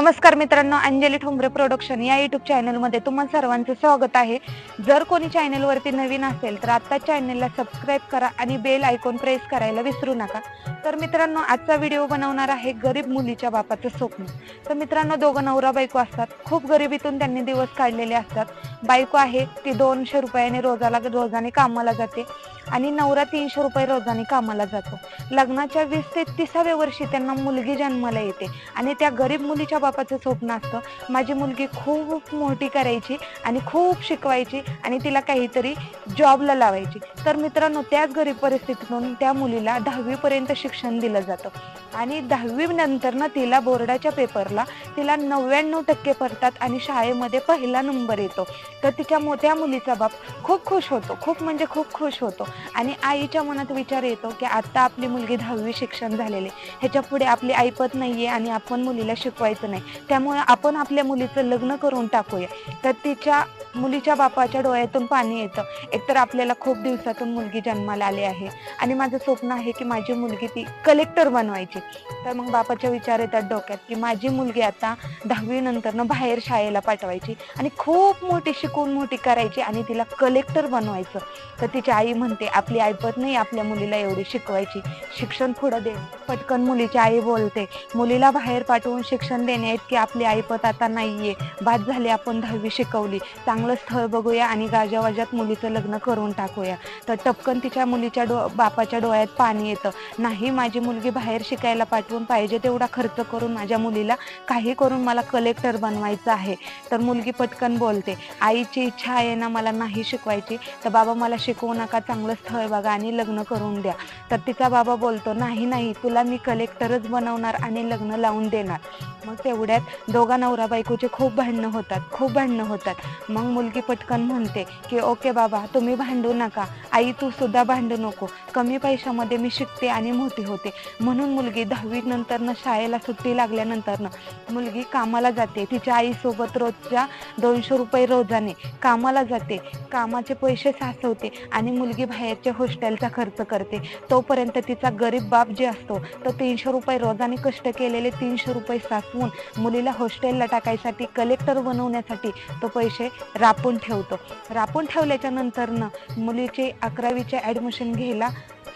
नमस्कार मित्रांनो अंजली ठोंबरे प्रोडक्शन या युट्यूब चॅनलमध्ये तुम्हा सर्वांचं स्वागत आहे. जर कोणी चॅनलवरती नवीन असेल तर आत्ता चॅनलला सबस्क्राईब करा आणि बेल आयकॉन प्रेस करायला विसरू नका. तर मित्रांनो आजचा व्हिडिओ बनवणार आहे गरीब मुलीच्या बापाचं स्वप्न. तर मित्रांनो दोघं नवरा बायको असतात. खूप गरिबीतून त्यांनी दिवस काढलेले असतात. बायको आहे ती दोनशे रुपयाने रोजाला रोजाने कामाला जाते. आणि नवरा तीनशे रुपये रोजाने कामाला जातो. लग्नाच्या वीस ते तिसाव्या वर्षी त्यांना मुलगी जन्माला येते आणि त्या गरीब मुलीच्या बापाचं स्वप्न असतं माझी मुलगी खूप मोठी करायची आणि खूप शिकवायची आणि तिला काहीतरी जॉबला लावायची. तर मित्रांनो त्याच गरीब परिस्थितीतून त्या मुलीला दहावीपर्यंत शिक्षण दिलं जातं. आणि दहावी नंतर ना तिला बोर्डाच्या पेपरला तिला नव्याण्णव टक्के पडतात आणि शाळेमध्ये पहिला नंबर येतो. तर तिच्या मोठ्या मुलीचा बाप खूप खुश होतो. खूप म्हणजे खूप खुश होतो. आणि आईच्या मनात विचार येतो की आता आपली मुलगी दहावी शिक्षण झालेले ह्याच्या पुढे आपली ऐपत नाहीये आणि आपण मुलीला शिकवायचं नाही. त्यामुळे आपण आपल्या मुलीचं लग्न करून टाकूया. तर तिच्या मुलीच्या बापाच्या डोळ्यातून पाणी येतं. एकतर आपल्याला खूप दिवसातून मुलगी जन्माला आली आहे. आणि माझं स्वप्न आहे की माझी मुलगी ती कलेक्टर बनवायची. तर मग बापाच्या विचार येतात डोक्यात की माझी मुलगी आता दहावी नंतरनं बाहेर शाळेला पाठवायची. आणि खूप मोठी शिकून मोठी करायची आणि तिला कलेक्टर बनवायचं. तर तिची आई म्हणते आपली ऐपत नाही आपल्या मुलीला एवढी शिकवायची. शिक्षण पुढं दे. पटकन मुलीची आई बोलते मुलीला बाहेर पाठवून शिक्षण देणे इतकी आपली ऐपत आता नाहीये. बाद झाली आपण दहावी शिकवली. चांग चांगलं स्थळ बघूया आणि गाजावाजात मुलीचं लग्न करून टाकूया. तर टपकन तिच्या मुलीच्या डो बापाच्या डोळ्यात पाणी येतं. नाही माझी मुलगी बाहेर शिकायला पाठवून पाहिजे तेवढा खर्च करून माझ्या मुलीला काही करून मला कलेक्टर बनवायचं आहे. तर मुलगी पटकन बोलते आईची इच्छा आहे ना मला नाही शिकवायची तर बाबा मला शिकवू नका चांगलं स्थळ बघा आणि लग्न करून द्या. तर तिचा बाबा बोलतो नाही नाही तुला मी कलेक्टरच बनवणार आणि लग्न लावून देणार. मग तेवढ्यात दोघा नवरा बायकोचे खूप भांडणं होतात खूप भांडणं होतात. मग मुलगी पटकन म्हणते की ओके बाबा तुम्ही भांडू नका. आई तू सुद्धा भांडू नको. कमी पैशामध्ये मी शिकते आणि मोठी होते. म्हणून मुलगी दहावी नंतरनं शाळेला सुट्टी लागल्यानंतरनं मुलगी कामाला जाते. तिच्या आईसोबत रोजच्या दोनशे रुपये रोजाने कामाला जाते. कामाचे पैसे साचवते आणि मुलगी बाहेरच्या हॉस्टेलचा खर्च करते. तोपर्यंत तिचा गरीब बाप जे असतो तो तीनशे रुपये रोजाने कष्ट केलेले तीनशे रुपये साचवून मुलीला हॉस्टेलला टाकायसाठी कलेक्टर बनवण्यासाठी तो पैसे रापून ठेवतो. रापून ठेवल्याच्या नंतरनं मुलीचे अकरावीचे ॲडमिशन घ्यायला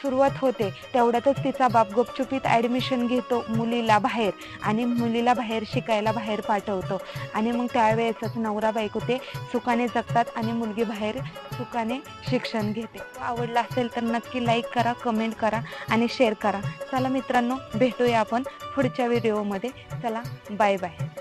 सुरुवात होते तेवढ्यातच तिचा बाप गुपचुपीत ॲडमिशन घेतो मुलीला बाहेर आणि मुलीला बाहेर शिकायला बाहेर पाठवतो. आणि मग त्यावेळेसच नवरा बायको ते सुखाने जगतात आणि मुलगी बाहेर सुखाने शिक्षण घेते. आवडला असेल तर नक्की लाईक करा कमेंट करा आणि शेअर करा. चला मित्रांनो भेटूया आपण पुढच्या व्हिडिओमध्ये चला बाय बाय